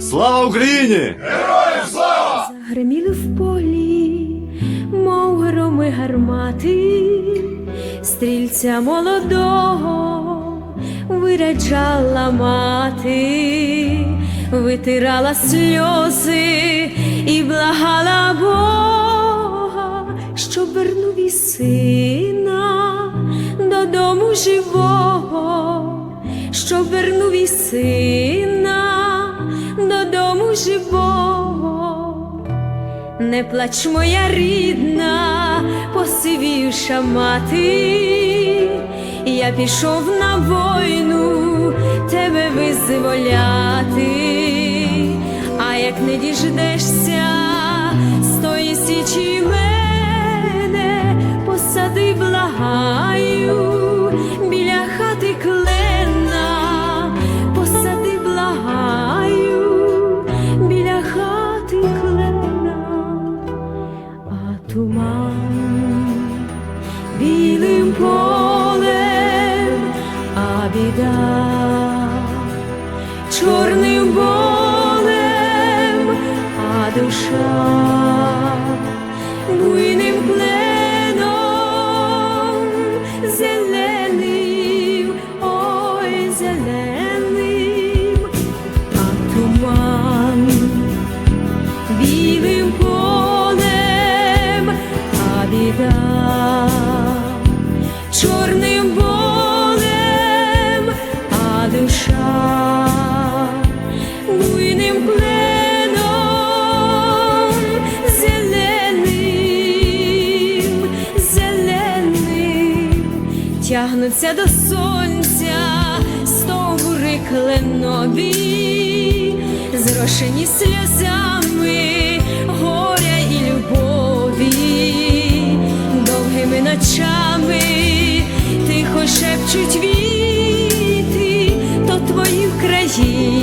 Слава Україні! Гриміли в полі, мов громи гармати, стрільця молодого виряджала мати, витирала сльози і благала Бога, щоб вернув і сина додому живого, щоб вернув і сина живого. Не плач, моя рідна, посивівша мати, я пішов на війну тебе визволяти, а як не діждешся з тої січі мене, посади благаю білим полем, а біда чорним болем, а душа тягнуться до сонця стовбури кленові, зрошені сльозами горя і любові, довгими ночами тихо шепчуть віти, то твої країни.